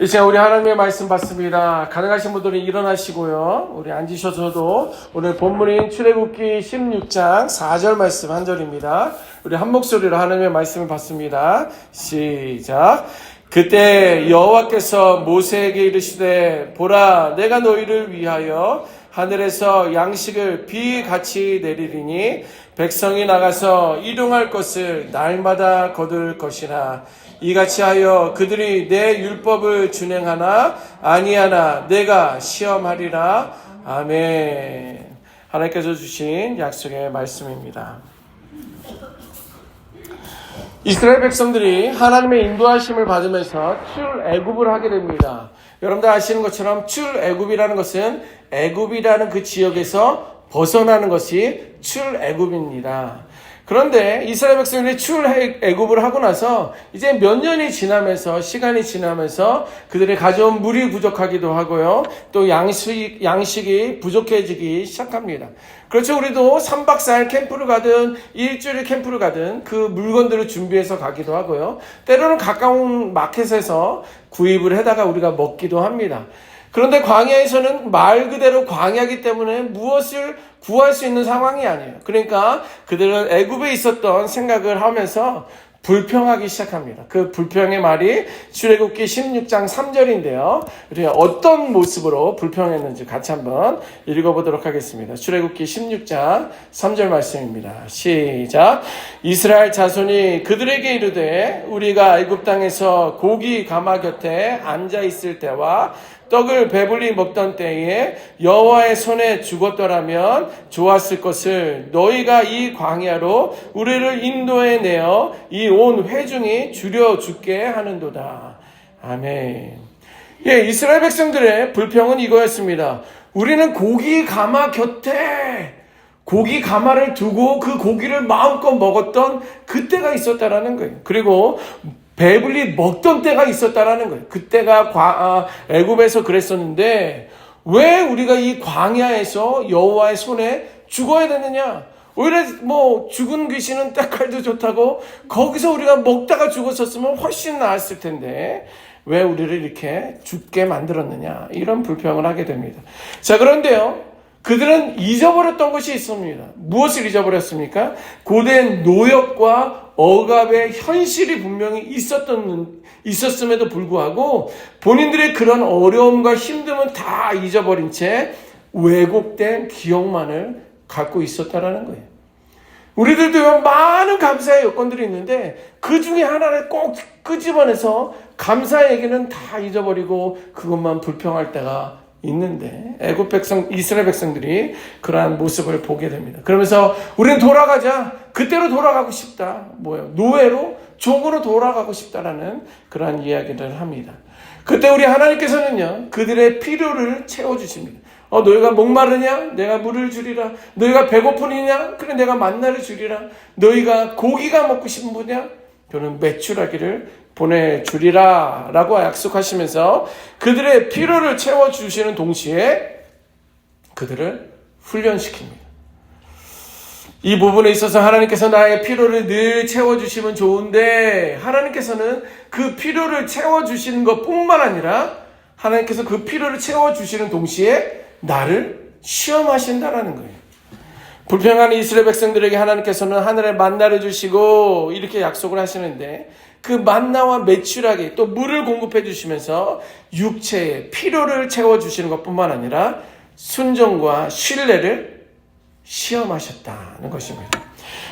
이 시간 우리 하나님의 말씀 받습니다. 가능하신 분들은 일어나시고요. 우리 앉으셔서도 오늘 본문인 출애굽기 16장 4절 말씀 한 절입니다. 우리 한 목소리로 하나님의 말씀을 받습니다. 시작. 그때 여호와께서 모세에게 이르시되 보라 내가 너희를 위하여 하늘에서 양식을 비같이 내리리니 백성이 나가서 이동할 것을 날마다 거둘 것이라 이같이 하여 그들이 내 율법을 준행하나 아니하나 내가 시험하리라 아멘 하나님께서 주신 약속의 말씀입니다 이스라엘 백성들이 하나님의 인도하심을 받으면서 출애굽을 하게 됩니다. 여러분들 아시는 것처럼 출애굽이라는 것은 애굽이라는 그 지역에서 벗어나는 것이 출애굽입니다. 그런데 이스라엘 백성들이 출애굽을 하고 나서 이제 몇 년이 지나면서 시간이 지나면서 그들이 가져온 물이 부족하기도 하고요. 또 양식 양식이 부족해지기 시작합니다. 그렇죠. 우리도 3박 4일 캠프를 가든 일주일 캠프를 가든 그 물건들을 준비해서 가기도 하고요. 때로는 가까운 마켓에서 구입을 해다가 우리가 먹기도 합니다. 그런데 광야에서는 말 그대로 광야기 때문에 무엇을 구할 수 있는 상황이 아니에요. 그러니까 그들은 애굽에 있었던 생각을 하면서 불평하기 시작합니다. 그 불평의 말이 출애굽기 16장 3절인데요. 우리가 어떤 모습으로 불평했는지 같이 한번 읽어보도록 하겠습니다. 출애굽기 16장 3절 말씀입니다. 시작. 이스라엘 자손이 그들에게 이르되 우리가 애굽 땅에서 고기 가마 곁에 앉아 있을 때와 떡을 배불리 먹던 때에 여호와의 손에 죽었더라면 좋았을 것을 너희가 이 광야로 우리를 인도해 내어 이 온 회중이 줄여 죽게 하는도다. 아멘. 예, 이스라엘 백성들의 불평은 이거였습니다. 우리는 고기 가마 곁에 고기 가마를 두고 그 고기를 마음껏 먹었던 그때가 있었다라는 거예요. 그리고 배불리 먹던 때가 있었다라는 거예요. 그때가 과, 아, 애굽에서 그랬었는데 왜 우리가 이 광야에서 여호와의 손에 죽어야 되느냐? 오히려 뭐 죽은 귀신은 때칼도 좋다고 거기서 우리가 먹다가 죽었었으면 훨씬 나았을 텐데 왜 우리를 이렇게 죽게 만들었느냐 이런 불평을 하게 됩니다. 자 그런데요 그들은 잊어버렸던 것이 있습니다. 무엇을 잊어버렸습니까? 고된 노역과 억압의 현실이 분명히 있었던, 있었음에도 불구하고 본인들의 그런 어려움과 힘듦은 다 잊어버린 채 왜곡된 기억만을 갖고 있었다라는 거예요. 우리들도 많은 감사의 여건들이 있는데 그 중에 하나를 꼭 끄집어내서 감사의 얘기는 다 잊어버리고 그것만 불평할 때가 있는데 애굽 백성 이스라엘 백성들이 그러한 모습을 보게 됩니다. 그러면서 우리는 돌아가자. 그때로 돌아가고 싶다. 뭐예요? 노예로 종으로 돌아가고 싶다라는 그러한 이야기를 합니다. 그때 우리 하나님께서는요. 그들의 필요를 채워 주십니다. 어, 너희가 목마르냐? 내가 물을 주리라. 너희가 배고프느냐? 그래, 내가 만나를 주리라. 너희가 고기가 먹고 싶은 분이야? 저는 매출하기를 보내주리라. 라고 약속하시면서 그들의 필요를 채워주시는 동시에 그들을 훈련시킵니다. 이 부분에 있어서 하나님께서 나의 필요를 늘 채워주시면 좋은데 하나님께서는 그 필요를 채워주시는 것 뿐만 아니라 하나님께서 그 필요를 채워주시는 동시에 나를 시험하신다라는 거예요. 불평하는 이스라엘 백성들에게 하나님께서는 하늘에 만나를 주시고 이렇게 약속을 하시는데 그 만나와 매출하게 또 물을 공급해 주시면서 육체의 필요를 채워 주시는 것뿐만 아니라 순종과 신뢰를 시험하셨다는 것입니다.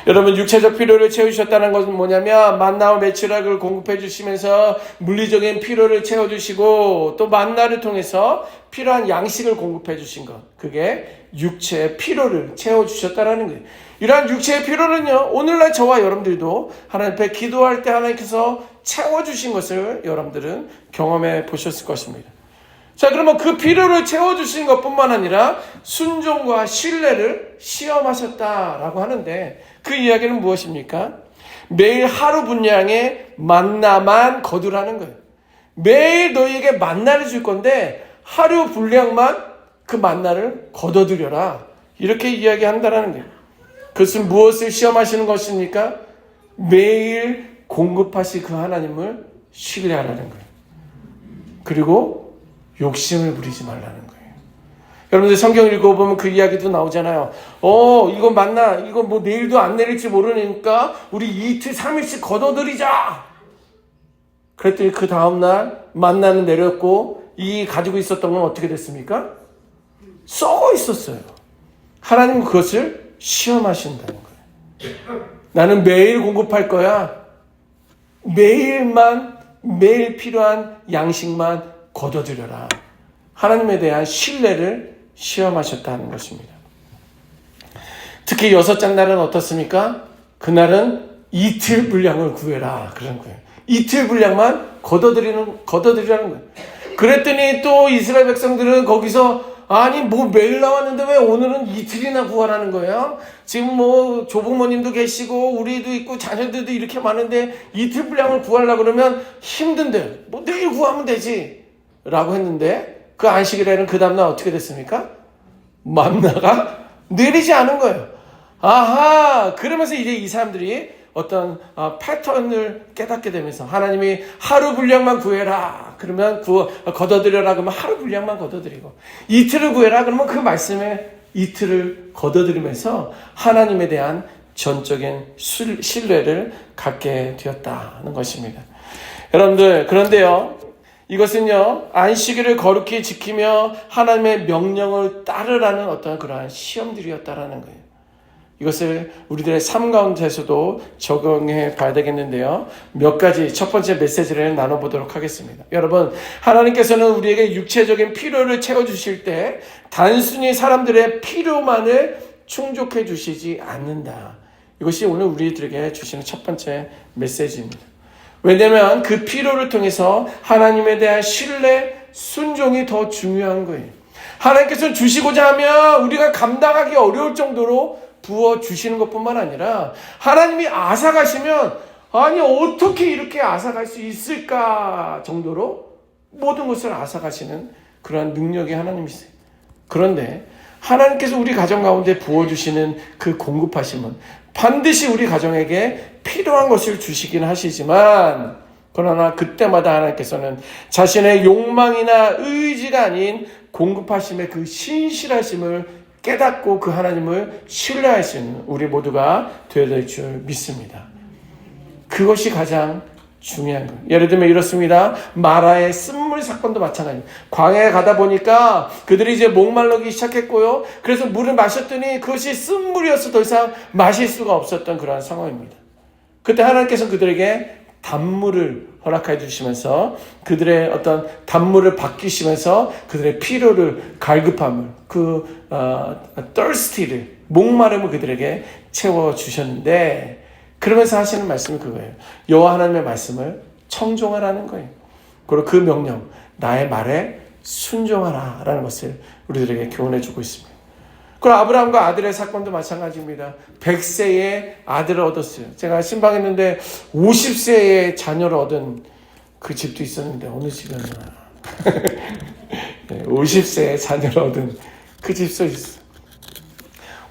여러분 육체적 필요를 채우셨다는 것은 뭐냐면 만나와 매출학을 공급해 주시면서 물리적인 필요를 채워 주시고 또 만나를 통해서 필요한 양식을 공급해 주신 것 그게 육체의 필요를 채워 주셨다라는 거예요. 이러한 육체의 필요는요 오늘날 저와 여러분들도 하나님 앞에 기도할 때 하나님께서 채워 주신 것을 여러분들은 경험해 보셨을 것입니다. 자, 그러면 그 필요를 채워주신 것 뿐만 아니라 순종과 신뢰를 시험하셨다라고 하는데 그 이야기는 무엇입니까? 매일 하루 분량의 만나만 거두라는 거예요. 매일 너희에게 만나를 줄 건데 하루 분량만 그 만나를 거둬들여라. 이렇게 이야기한다라는 거예요. 그것은 무엇을 시험하시는 것입니까? 매일 공급하실 그 하나님을 신뢰하라는 거예요. 그리고 욕심을 부리지 말라는 거예요. 여러분들 성경 읽어보면 그 이야기도 나오잖아요. 어, 이거 맞나? 이거 뭐 내일도 안 내릴지 모르니까 우리 이틀, 삼일씩 걷어들이자! 그랬더니 그 다음날 만나는 내렸고 이 가지고 있었던 건 어떻게 됐습니까? 썩어 있었어요. 하나님은 그것을 시험하신다는 거예요. 나는 매일 공급할 거야. 매일만, 매일 필요한 양식만 걷어들여라. 하나님에 대한 신뢰를 시험하셨다는 것입니다. 특히 여섯 장 날은 어떻습니까? 그날은 이틀 분량을 구해라. 그런 거예요. 이틀 분량만 걷어들이는, 걷어들이라는 거예요. 그랬더니 또 이스라엘 백성들은 거기서 아니 뭐 매일 나왔는데 왜 오늘은 이틀이나 구하라는 거예요? 지금 뭐 조부모님도 계시고 우리도 있고 자녀들도 이렇게 많은데 이틀 분량을 구하려고 그러면 힘든데 뭐 내일 구하면 되지 라고 했는데 그 안식일에는 그 다음날 어떻게 됐습니까? 만나가 내리지 않은 거예요. 아하 그러면서 이제 이 사람들이 어떤 어, 패턴을 깨닫게 되면서 하나님이 하루 분량만 구해라 그러면 구 걷어들여라 그러면 하루 분량만 걷어들이고 이틀을 구해라 그러면 그 말씀에 이틀을 걷어들이면서 하나님에 대한 전적인 실- 신뢰를 갖게 되었다는 것입니다. 여러분들 그런데요 이것은요 안식일을 거룩히 지키며 하나님의 명령을 따르라는 어떤 그러한 시험들이었다라는 거예요. 이것을 우리들의 삶 가운데서도 적용해 봐야 되겠는데요. 몇 가지 첫 번째 메시지를 나눠보도록 하겠습니다. 여러분, 하나님께서는 우리에게 육체적인 필요를 채워주실 때 단순히 사람들의 필요만을 충족해 주시지 않는다. 이것이 오늘 우리들에게 주시는 첫 번째 메시지입니다. 왜냐하면 그 필요를 통해서 하나님에 대한 신뢰, 순종이 더 중요한 거예요. 하나님께서 주시고자 하면 우리가 감당하기 어려울 정도로 부어 주시는 것뿐만 아니라 하나님이 앗아가시면 아니 어떻게 이렇게 앗아갈 수 있을까 정도로 모든 것을 앗아가시는 그러한 능력이 하나님이세요. 그런데 하나님께서 우리 가정 가운데 부어주시는 그 공급하심은 반드시 우리 가정에게 필요한 것을 주시긴 하시지만 그러나 그때마다 하나님께서는 자신의 욕망이나 의지가 아닌 공급하심의 그 신실하심을 깨닫고 그 하나님을 신뢰할 수 있는 우리 모두가 되어야 될 줄 믿습니다. 그것이 가장 중요한 거예요. 예를 들면 이렇습니다. 마라의 쓴물 사건도 마찬가지입니다. 광야에 가다 보니까 그들이 이제 목말르기 시작했고요. 그래서 물을 마셨더니 그것이 쓴물이어서 더 이상 마실 수가 없었던 그러한 상황입니다. 그때 하나님께서 그들에게 단물을 허락해 주시면서 그들의 어떤 단물을 바뀌시면서 그들의 필요를 갈급함을 그 어, thirsty를 목마름을 그들에게 채워 주셨는데 그러면서 하시는 말씀이 그거예요. 여호와 하나님의 말씀을 청종하라는 거예요. 그리고 그 명령 나의 말에 순종하라라는 것을 우리들에게 교훈해 주고 있습니다. 그리고 아브라함과 아들의 사건도 마찬가지입니다. 100세의 아들을 얻었어요. 제가 신방했는데 50세의 자녀를 얻은 그 집도 있었는데 어느 집이었나. 50세의 자녀를 얻은 그 집도 있어.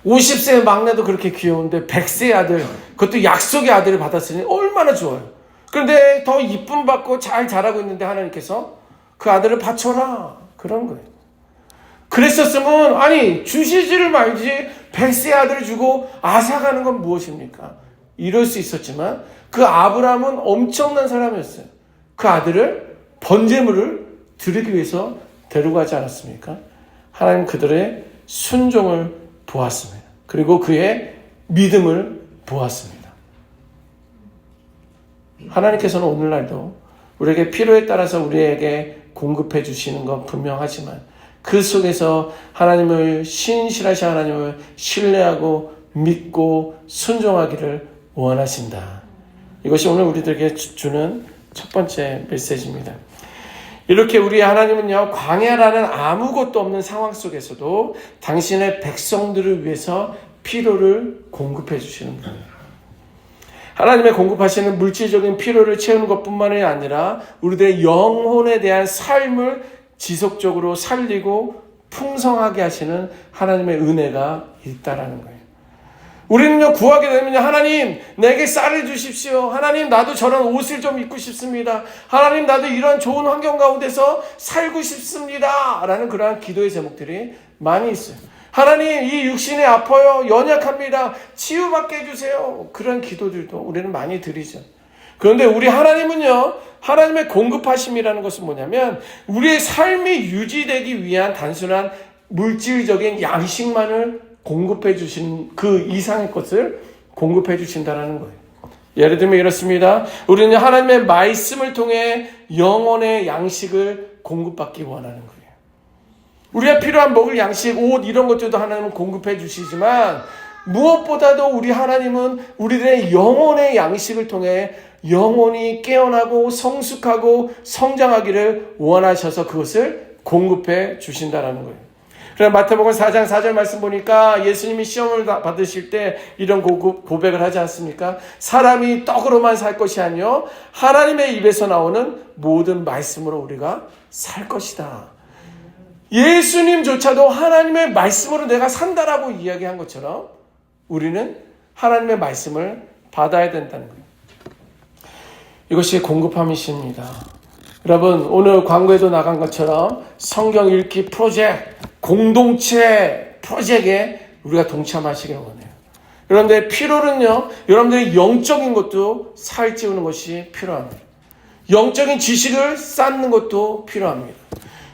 50세의 막내도 그렇게 귀여운데 100세의 아들, 그것도 약속의 아들을 받았으니 얼마나 좋아요. 그런데 더 이쁨 받고 잘 자라고 있는데 하나님께서 그 아들을 바쳐라. 그런 거예요. 그랬었으면 아니 주시지를 말지 백세 아들을 주고 아사가는 건 무엇입니까? 이럴 수 있었지만 그 아브라함은 엄청난 사람이었어요. 그 아들을 번제물을 드리기 위해서 데려가지 않았습니까? 하나님 그들의 순종을 보았습니다. 그리고 그의 믿음을 보았습니다. 하나님께서는 오늘날도 우리에게 필요에 따라서 우리에게 공급해 주시는 건 분명하지만 그 속에서 하나님을 신실하신 하나님을 신뢰하고 믿고 순종하기를 원하신다. 이것이 오늘 우리들에게 주는 첫 번째 메시지입니다. 이렇게 우리 하나님은요, 광야라는 아무것도 없는 상황 속에서도 당신의 백성들을 위해서 필요를 공급해 주시는 분이에요. 하나님의 공급하시는 물질적인 필요를 채우는 것 뿐만이 아니라 우리들의 영혼에 대한 삶을 지속적으로 살리고 풍성하게 하시는 하나님의 은혜가 있다라는 거예요. 우리는요, 구하게 되면요, 하나님, 내게 쌀을 주십시오. 하나님, 나도 저런 옷을 좀 입고 싶습니다. 하나님, 나도 이런 좋은 환경 가운데서 살고 싶습니다. 라는 그러한 기도의 제목들이 많이 있어요. 하나님, 이 육신이 아파요. 연약합니다. 치유받게 해주세요. 그런 기도들도 우리는 많이 드리죠. 그런데 우리 하나님은요, 하나님의 공급하심이라는 것은 뭐냐면, 우리의 삶이 유지되기 위한 단순한 물질적인 양식만을 공급해 주신 그 이상의 것을 공급해 주신다라는 거예요. 예를 들면 이렇습니다. 우리는 하나님의 말씀을 통해 영혼의 양식을 공급받기 원하는 거예요. 우리가 필요한 먹을 양식, 옷 이런 것들도 하나님은 공급해 주시지만 무엇보다도 우리 하나님은 우리들의 영혼의 양식을 통해 영혼이 깨어나고 성숙하고 성장하기를 원하셔서 그것을 공급해 주신다라는 거예요. 그래 마태복음 4장 4절 말씀 보니까 예수님이 시험을 받으실 때 이런 고백을 하지 않습니까? 사람이 떡으로만 살 것이 아니요 하나님의 입에서 나오는 모든 말씀으로 우리가 살 것이다. 예수님조차도 하나님의 말씀으로 내가 산다라고 이야기한 것처럼 우리는 하나님의 말씀을 받아야 된다는 거예요. 이것이 공급함이십니다. 여러분, 오늘 광고에도 나간 것처럼 성경 읽기 프로젝트, 공동체 프로젝트에 우리가 동참하시길 원해요. 그런데 필요는요, 여러분들의 영적인 것도 살 찌우는 것이 필요합니다. 영적인 지식을 쌓는 것도 필요합니다.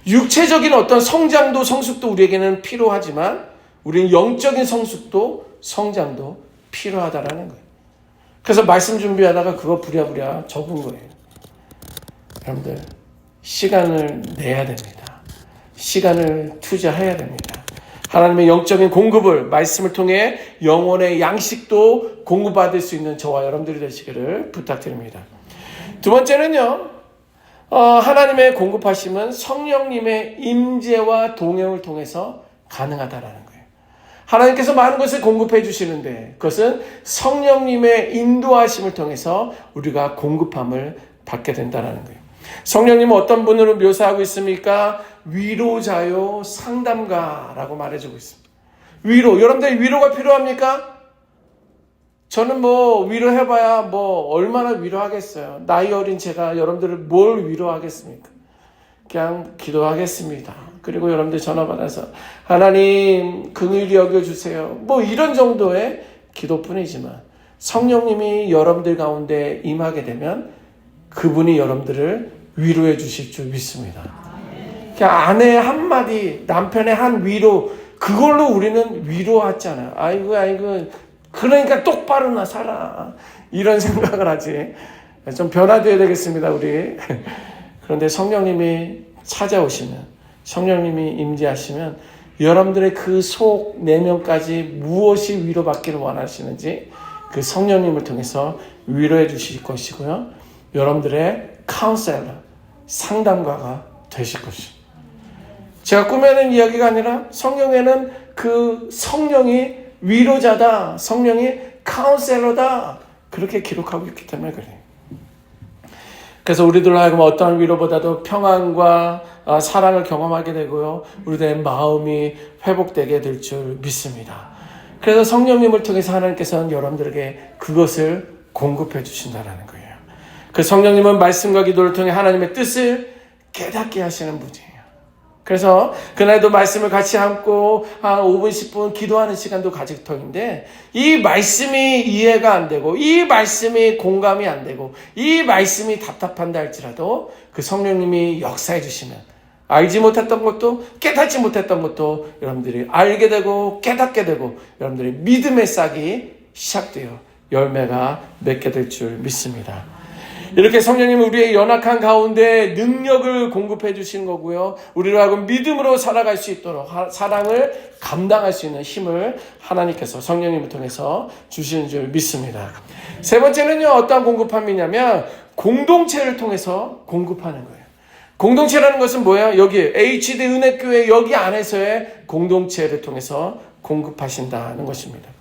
육체적인 어떤 성장도 성숙도 우리에게는 필요하지만 우리는 영적인 성숙도 성장도 필요하다라는 거예요. 그래서 말씀 준비하다가 그거 부랴부랴 적은 거예요. 여러분들 시간을 내야 됩니다. 시간을 투자해야 됩니다. 하나님의 영적인 공급을 말씀을 통해 영혼의 양식도 공급받을 수 있는 저와 여러분들이 되시기를 부탁드립니다. 두 번째는요. 어, 하나님의 공급하심은 성령님의 임재와 동행을 통해서 가능하다라는 거예요. 하나님께서 많은 것을 공급해 주시는데 그것은 성령님의 인도하심을 통해서 우리가 공급함을 받게 된다는 거예요. 성령님은 어떤 분으로 묘사하고 있습니까? 위로자요, 상담가라고 말해주고 있습니다. 위로. 여러분들 위로가 필요합니까? 저는 뭐 위로해봐야 뭐 얼마나 위로하겠어요. 나이 어린 제가 여러분들을 뭘 위로하겠습니까? 그냥 기도하겠습니다. 그리고 여러분들 전화 받아서 하나님 긍휼히 여겨 주세요. 뭐 이런 정도의 기도뿐이지만 성령님이 여러분들 가운데 임하게 되면 그분이 여러분들을 위로해 주실 줄 믿습니다. 그냥 아내 한마디, 남편의 한 위로, 그걸로 우리는 위로하잖아요. 아이고, 아이고, 그러니까 똑바로 나 살아. 이런 생각을 하지. 좀 변화되어야 되겠습니다, 우리. 그런데 성령님이 찾아오시면, 성령님이 임재하시면, 여러분들의 그 속 내면까지 무엇이 위로받기를 원하시는지 그 성령님을 통해서 위로해 주실 것이고요. 여러분들의 카운셀러, 상담가가 되실 것입니다. 제가 꾸며낸 이야기가 아니라 성경에는 그 성령이 위로자다. 성령이 카운셀러다. 그렇게 기록하고 있기 때문에 그래요. 그래서 우리들 하여금 어떠한 위로보다도 평안과 아, 사랑을 경험하게 되고요. 우리들의 마음이 회복되게 될 줄 믿습니다. 그래서 성령님을 통해서 하나님께서는 여러분들에게 그것을 공급해 주신다는 거예요. 그 성령님은 말씀과 기도를 통해 하나님의 뜻을 깨닫게 하시는 분이에요. 그래서 그날도 말씀을 같이 함고 한 5분, 10분 기도하는 시간도 가질 터인데 이 말씀이 이해가 안 되고 이 말씀이 공감이 안 되고 이 말씀이 답답한다 할지라도 그 성령님이 역사해 주시면 알지 못했던 것도 깨닫지 못했던 것도 여러분들이 알게 되고 깨닫게 되고 여러분들의 믿음의 싹이 시작되어 열매가 맺게 될 줄 믿습니다. 이렇게 성령님은 우리의 연약한 가운데 능력을 공급해 주신 거고요. 우리로 하여금 믿음으로 살아갈 수 있도록 사랑을 감당할 수 있는 힘을 하나님께서 성령님을 통해서 주시는 줄 믿습니다. 세 번째는요, 어떠한 공급함이냐면 공동체를 통해서 공급하는 거예요. 공동체라는 것은 뭐예요? 여기 HD 은혜교회 여기 안에서의 공동체를 통해서 공급하신다는 것입니다.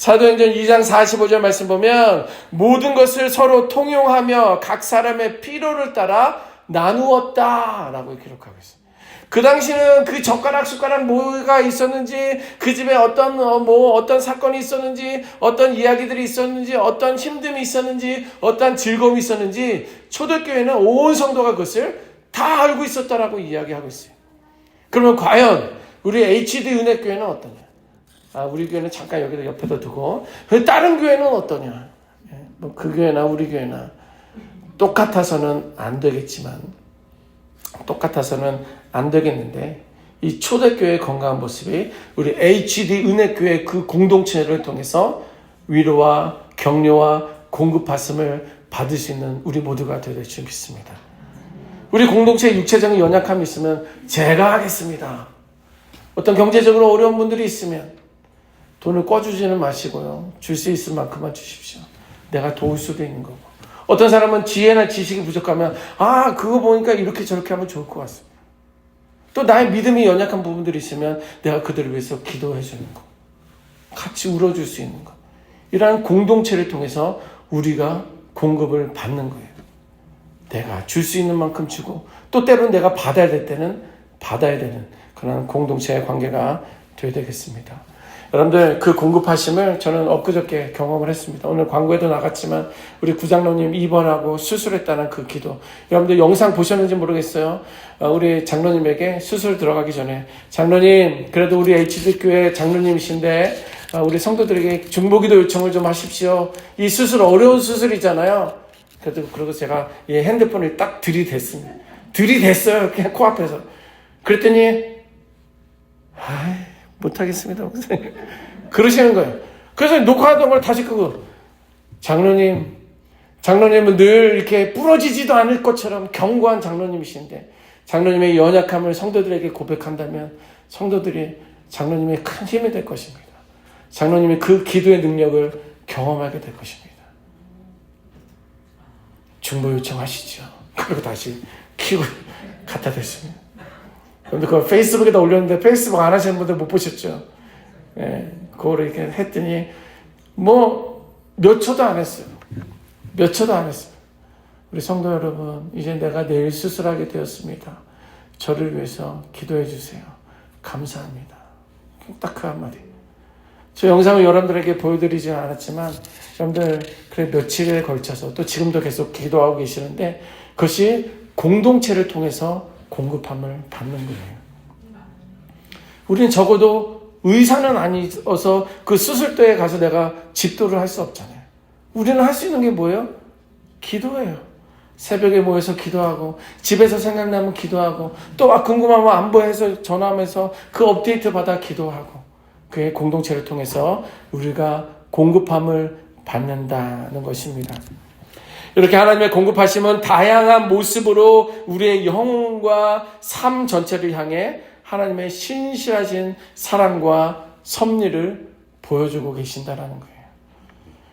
사도행전 2장 45절 말씀 보면 모든 것을 서로 통용하며 각 사람의 필요를 따라 나누었다라고 기록하고 있습니다. 그 당시는 그 젓가락 숟가락 뭐가 있었는지 그 집에 어떤 어, 뭐 어떤 사건이 있었는지 어떤 이야기들이 있었는지 어떤 힘듦이 있었는지 어떤 즐거움이 있었는지 초대교회는 온 성도가 그것을 다 알고 있었다라고 이야기하고 있어요. 그러면 과연 우리 HD 은혜교회는 어떠냐? 아, 우리 교회는 잠깐 여기다 옆에다 두고 그 다른 교회는 어떠냐? 뭐그 교회나 우리 교회나 똑같아서는 안 되겠지만 똑같아서는 안 되겠는데 이 초대교회의 건강한 모습이 우리 HD 은혜교회 그 공동체를 통해서 위로와 격려와 공급하심을 받을 수 있는 우리 모두가 되될 줄 믿습니다. 우리 공동체에 육체적인 연약함이 있으면 제가 하겠습니다. 어떤 경제적으로 어려운 분들이 있으면 돈을 꿔주지는 마시고요. 줄 수 있을 만큼만 주십시오. 내가 도울 수도 있는 거고. 어떤 사람은 지혜나 지식이 부족하면 아 그거 보니까 이렇게 저렇게 하면 좋을 것 같습니다. 또 나의 믿음이 연약한 부분들이 있으면 내가 그들을 위해서 기도해 주는 거. 같이 울어줄 수 있는 거. 이러한 공동체를 통해서 우리가 공급을 받는 거예요. 내가 줄 수 있는 만큼 주고 또 때로는 내가 받아야 될 때는 받아야 되는 그런 공동체의 관계가 되어야 되겠습니다. 여러분들 그 공급하심을 저는 엊그저께 경험을 했습니다. 오늘 광고에도 나갔지만 우리 구장로님 입원하고 수술했다는 그 기도. 여러분들 영상 보셨는지 모르겠어요. 어, 우리 장로님에게 수술 들어가기 전에 장로님 그래도 우리 HD교회 장로님이신데 어, 우리 성도들에게 중보기도 요청을 좀 하십시오. 이 수술 어려운 수술이잖아요. 그래도 그리고 제가 이 핸드폰을 딱 들이댔습니다. 들이댔어요. 그냥 코앞에서. 그랬더니 아이, 못하겠습니다. 목사님. 그러시는 거예요. 그래서 녹화하던 걸 다시 끄고 장로님, 장로님은 늘 이렇게 부러지지도 않을 것처럼 견고한 장로님이신데 장로님의 연약함을 성도들에게 고백한다면 성도들이 장로님의 큰 힘이 될 것입니다. 장로님의 그 기도의 능력을 경험하게 될 것입니다. 중보 요청하시죠. 그리고 다시 키고 갖다 댔습니다. 근데 그거 페이스북에다 올렸는데 페이스북 안 하시는 분들 못 보셨죠? 예, 그거를 이렇게 했더니 뭐 몇 초도 안 했어요. 몇 초도 안 했어요. 우리 성도 여러분, 이제 내가 내일 수술하게 되었습니다. 저를 위해서 기도해 주세요. 감사합니다. 딱 그 한마디. 저 영상을 여러분들에게 보여드리지는 않았지만 여러분들 그래 며칠에 걸쳐서 또 지금도 계속 기도하고 계시는데 그것이 공동체를 통해서 공급함을 받는 거예요. 우리는 적어도 의사는 아니어서 그 수술대에 가서 내가 집도를 할 수 없잖아요. 우리는 할 수 있는 게 뭐예요? 기도예요. 새벽에 모여서 기도하고 집에서 생각나면 기도하고 또 아, 궁금하면 안보해서 전화하면서 그 업데이트 받아 기도하고 그의 공동체를 통해서 우리가 공급함을 받는다는 것입니다. 이렇게 하나님의 공급하심은 다양한 모습으로 우리의 영혼과 삶 전체를 향해 하나님의 신실하신 사랑과 섭리를 보여주고 계신다라는 거예요.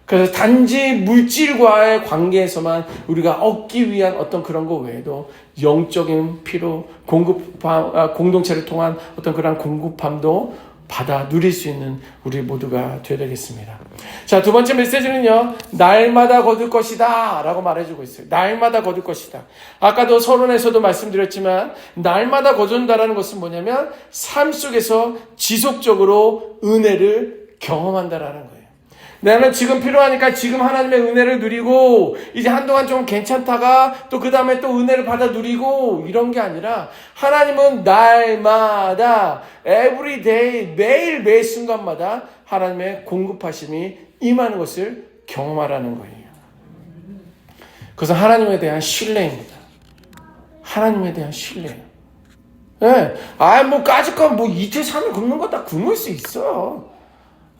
그래서 단지 물질과의 관계에서만 우리가 얻기 위한 어떤 그런 거 외에도 영적인 피로 공급함, 아, 공동체를 통한 어떤 그런 공급함도 받아 누릴 수 있는 우리 모두가 되어야 되겠습니다. 자, 두 번째 메시지는요, 날마다 거둘 것이다. 라고 말해주고 있어요. 날마다 거둘 것이다. 아까도 서론에서도 말씀드렸지만, 날마다 거둔다라는 것은 뭐냐면, 삶 속에서 지속적으로 은혜를 경험한다라는 거예요. 나는 지금 필요하니까 지금 하나님의 은혜를 누리고 이제 한동안 좀 괜찮다가 또 그 다음에 또 은혜를 받아 누리고 이런 게 아니라 하나님은 날마다 day 매일 매 순간마다 하나님의 공급하심이 임하는 것을 경험하라는 거예요. 그것은 하나님에 대한 신뢰입니다. 하나님에 대한 신뢰. 예. 네. 아, 뭐, 까짓거 뭐 이틀, 삼일 굶는 거 다 굶을 수 있어.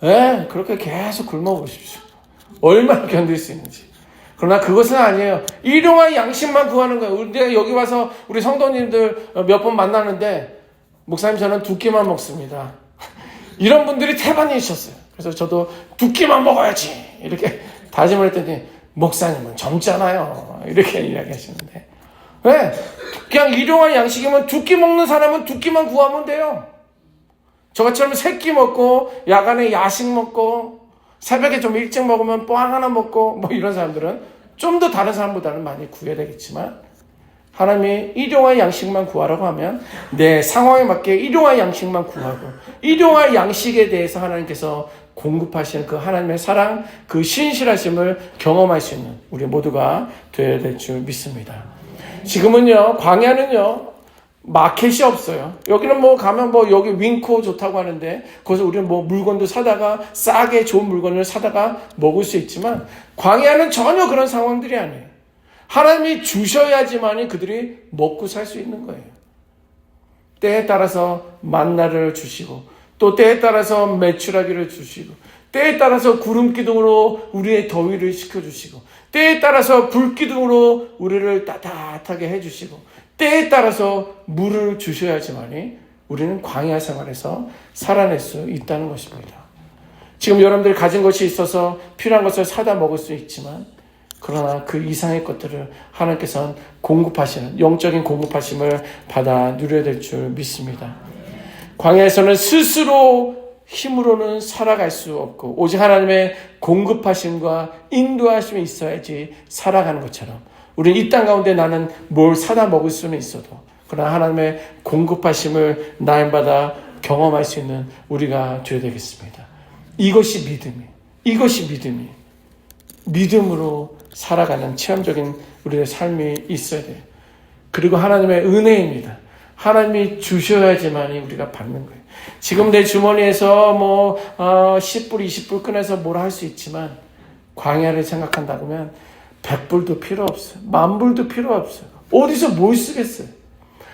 예, 그렇게 계속 굶어보십시오. 얼마나 견딜 수 있는지. 그러나 그것은 아니에요. 일용할 양식만 구하는 거예요. 우리가 여기 와서 우리 성도님들 몇 번 만나는데, 목사님 저는 두 끼만 먹습니다. 이런 분들이 태반이셨어요. 그래서 저도 두 끼만 먹어야지. 이렇게 다짐을 했더니, 목사님은 젊잖아요. 이렇게 이야기 하시는데. 왜? 그냥 일용할 양식이면 두 끼 먹는 사람은 두 끼만 구하면 돼요. 저것처럼 새끼 먹고 야간에 야식 먹고 새벽에 좀 일찍 먹으면 빵 하나 먹고 뭐 이런 사람들은 좀 더 다른 사람보다는 많이 구해야 되겠지만 하나님이 일용할 양식만 구하라고 하면 내 상황에 맞게 일용할 양식만 구하고 일용할 양식에 대해서 하나님께서 공급하시는 그 하나님의 사랑, 그 신실하심을 경험할 수 있는 우리 모두가 되어야 될 줄 믿습니다. 지금은요, 광야는요, 마켓이 없어요. 여기는 뭐 가면 뭐 여기 윙코 좋다고 하는데 거기서 우리는 뭐 물건도 사다가 싸게 좋은 물건을 사다가 먹을 수 있지만 광야는 전혀 그런 상황들이 아니에요. 하나님이 주셔야지만이 그들이 먹고 살 수 있는 거예요. 때에 따라서 만나를 주시고 또 때에 따라서 매출하기를 주시고 때에 따라서 구름 기둥으로 우리의 더위를 식혀주시고 때에 따라서 불 기둥으로 우리를 따뜻하게 해주시고 때에 따라서 물을 주셔야지만이 우리는 광야 생활에서 살아낼 수 있다는 것입니다. 지금 여러분들이 가진 것이 있어서 필요한 것을 사다 먹을 수 있지만 그러나 그 이상의 것들을 하나님께서는 공급하시는 영적인 공급하심을 받아 누려야 될 줄 믿습니다. 광야에서는 스스로 힘으로는 살아갈 수 없고 오직 하나님의 공급하심과 인도하심이 있어야지 살아가는 것처럼 우리 이땅 가운데 나는 뭘 사다 먹을 수는 있어도 그러나 하나님의 공급하심을 날마다 경험할 수 있는 우리가 되어야 되겠습니다. 이것이 믿음이 이것이 믿음이 믿음으로 살아가는 체험적인 우리의 삶이 있어야 돼요. 그리고 하나님의 은혜입니다. 하나님이 주셔야지만이 우리가 받는 거예요. 지금 내 주머니에서 뭐 어, 10불, 20불 꺼내서 뭘 할 수 있지만 광야를 생각한다 보면 100불도 필요 없어요. 만불도 필요 없어요. 어디서 뭘 쓰겠어요?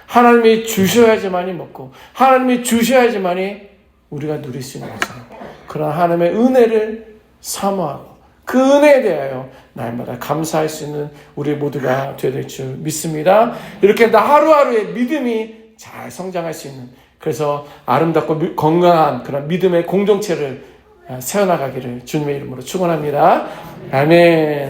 하나님이 주셔야지만이 먹고 하나님이 주셔야지만이 우리가 누릴 수 있는 거잖아요. 그런 하나님의 은혜를 사모하고 그 은혜에 대하여 날마다 감사할 수 있는 우리 모두가 되어야 될 줄 믿습니다. 이렇게 나 하루하루의 믿음이 잘 성장할 수 있는 그래서 아름답고 미- 건강한 그런 믿음의 공동체를 세워나가기를 주님의 이름으로 축원합니다. 아멘.